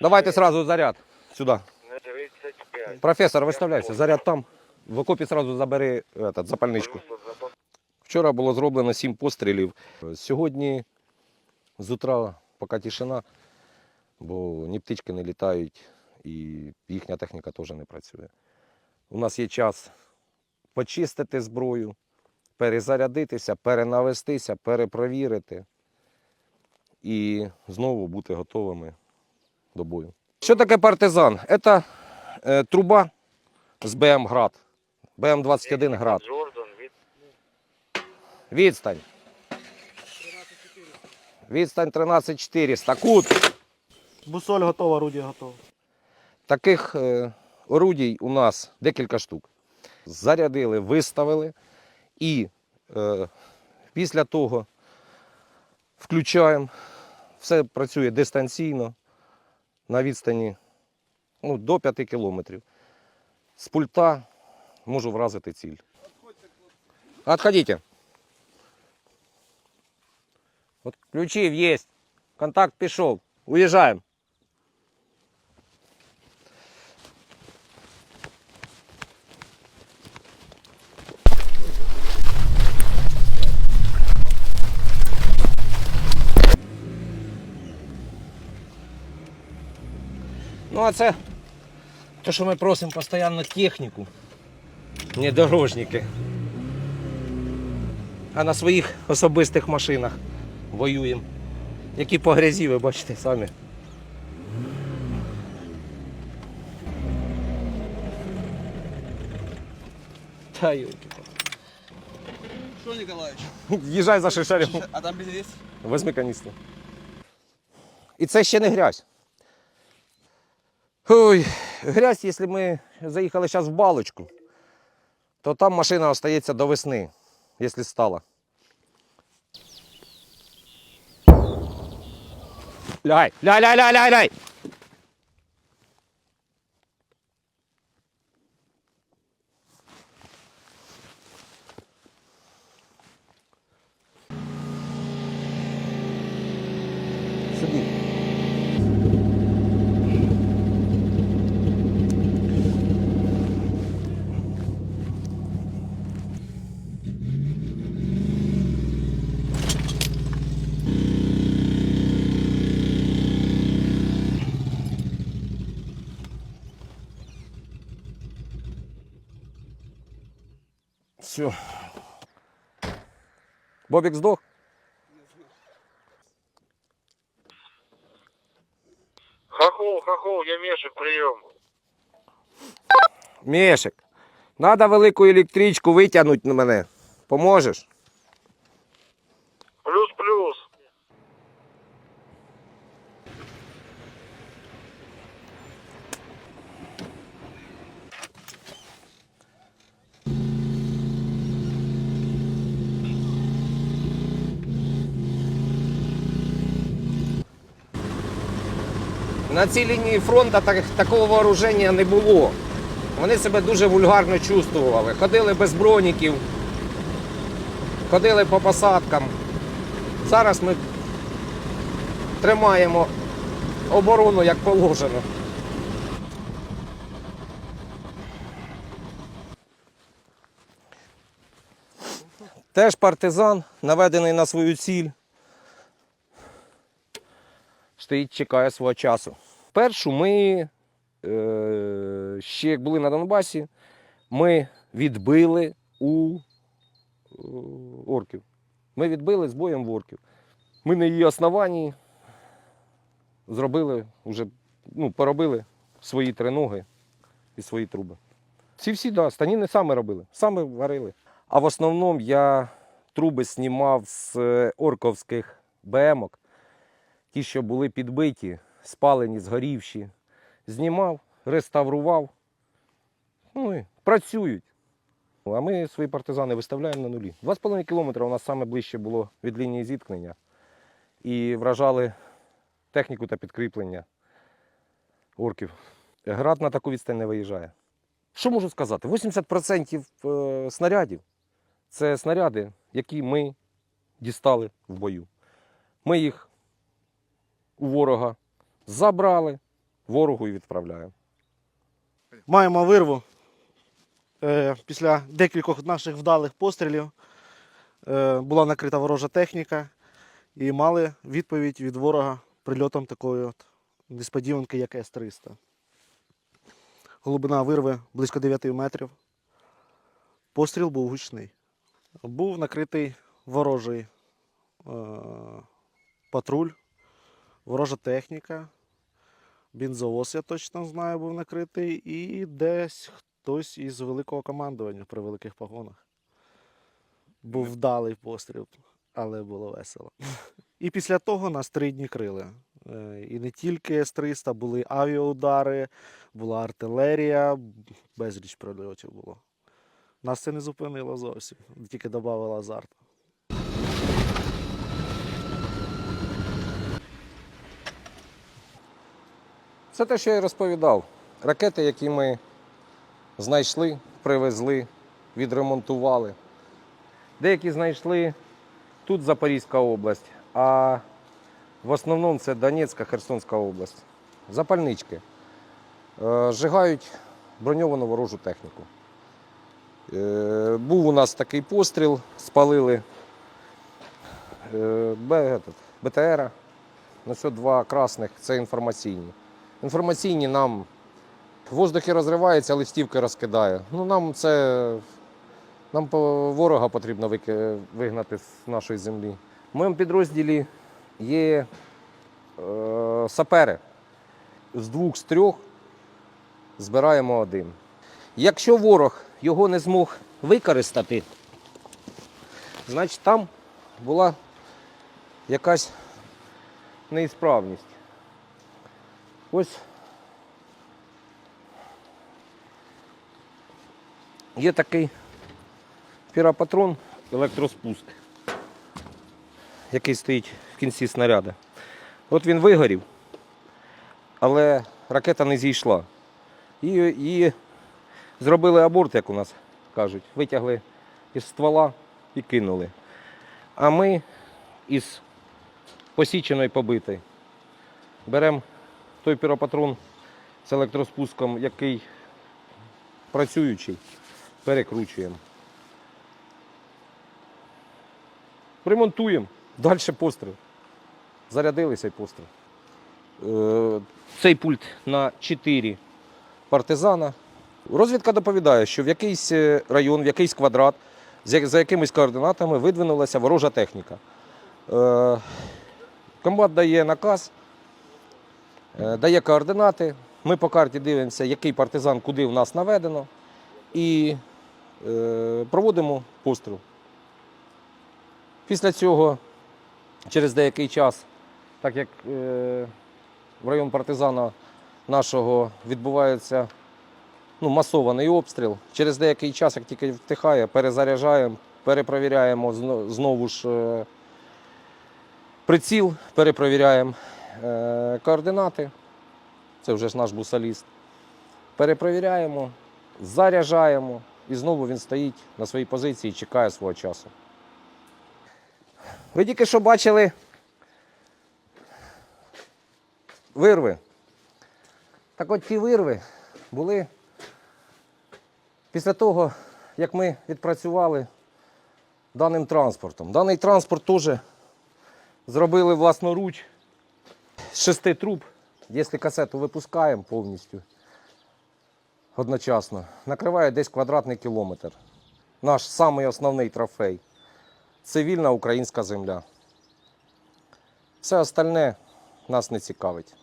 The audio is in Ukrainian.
Давайте сразу заряд сюда. На 35. Професор, виставляйся, заряд там. В окопі сразу забери этот, запальничку. Вчора було зроблено 7 пострілів. Сьогодні з утра поки тишина, бо ні птички не літають і їхня техніка теж не працює. У нас є час почистити зброю, перезарядитися, перенавестися, перепровірити і знову бути готовими до бою. Що таке партизан? Це е, труба з БМ Град. БМ-21 Град. Джордан Відстань. Відстань 13400. Кут. Бусоль готова, орудие готово. Таких е, орудій у нас декілька штук. Зарядили, виставили і е, після того включаємо. Все працює дистанційно на відстані ну, до 5 кілометрів. З пульта можу вразити ціль. Отходите. От ключів есть. Контакт пішов. Уїжджаємо. Ну, а це те, що ми просимо постійно техніку, не дорожники. А на своїх особистих машинах воюємо. Які по грязі, ви бачите самі. Та йоки. Что, Николаевич? Їжджай за шишарем. А там без Возьми каністру. І це ще не грязь. Ой, грязь, якщо ми заїхали зараз в балочку, то там машина остається до весни, якщо стала. Ляй, ляй, ляй, ляй, ляй, ляй. Все. Бобик сдох? Хохол, хохол, я Мешек, прием. Мешек. треба велику електричку витягнути на мене. Поможеш? На цій лінії фронту так, такого вооруження не було. Вони себе дуже вульгарно чувствували. Ходили без броніків, ходили по посадкам. Зараз ми тримаємо оборону як положено. Теж партизан, наведений на свою ціль. Стоїть, чекає свого часу. Першу ми е, ще як були на Донбасі, ми відбили у е, орків. Ми відбили з боєм в орків. Ми на її основанні зробили, вже, ну, поробили свої триноги і свої труби. Ці всі, да, станіни саме робили, саме варили. А в основному я труби знімав з е, орковських БМок, ті, що були підбиті, спалені, згорівші. Знімав, реставрував. Ну і працюють. А ми свої партизани виставляємо на нулі. 2,5 кілометри у нас саме ближче було від лінії зіткнення. І вражали техніку та підкріплення орків. Град на таку відстань не виїжджає. Що можу сказати? 80% е, снарядів це снаряди, які ми дістали в бою. Ми їх у ворога забрали, ворогу і відправляємо. Маємо вирву. Е, після декількох наших вдалих пострілів е, була накрита ворожа техніка і мали відповідь від ворога прильотом такої от несподіванки, як С-300. Глибина вирви близько 9 метрів. Постріл був гучний. Був накритий ворожий е, патруль, ворожа техніка. Бензовоз, я точно знаю, був накритий, і десь хтось із великого командування при великих погонах. Був вдалий постріл, але було весело. І після того нас три дні крили. Е, І не тільки С-300, були авіаудари, була артилерія, безліч прильотів було. Нас це не зупинило зовсім, тільки додавало азарту. Це те, що я розповідав. Ракети, які ми знайшли, привезли, відремонтували. Деякі знайшли тут Запорізька область, а в основному це Донецька, Херсонська область. Запальнички. Е, Зжигають броньовану ворожу техніку. Е, Був у нас такий постріл, спалили е, Б- этот, БТРа. Ну, все, два красних це інформаційні. Інформаційні нам в воздухі розривається, листівки розкидає. Ну, нам це нам ворога потрібно вигнати з нашої землі. В моєму підрозділі є е, сапери. З двох, з трьох збираємо один. Якщо ворог його не змог використати, значить там була якась неісправність. Ось є такий піропатрон, електроспуск, який стоїть в кінці снаряда. От він вигорів, але ракета не зійшла. І, і зробили аборт, як у нас кажуть. Витягли із ствола і кинули. А ми із посіченої побитої беремо той піропатрон з електроспуском, який працюючий, перекручуємо. Ремонтуємо, далі постріл. Зарядилися і постріл. Е, Цей пульт на 4 партизана. Розвідка доповідає, що в якийсь е, район, в якийсь квадрат, за якимись координатами видвинулася ворожа техніка. Е, Комбат дає наказ, дає координати. Ми по карті дивимося, який партизан куди в нас наведено, і е, проводимо постріл. Після цього, через деякий час, так як е, в район партизана нашого відбувається ну, масований обстріл, через деякий час, як тільки втихає, перезаряджаємо, перепровіряємо знову ж. е, приціл, перепровіряємо е, координати. Це вже ж наш бусаліст. Перепровіряємо, заряджаємо і знову він стоїть на своїй позиції і чекає свого часу. Ви тільки що бачили вирви. Так от ті вирви були після того, як ми відпрацювали даним транспортом. Даний транспорт теж зробили власноруч шести труб. Якщо касету випускаємо повністю одночасно, накриває десь квадратний кілометр. Наш самий основний трофей цивільна українська земля. Все остальне нас не цікавить.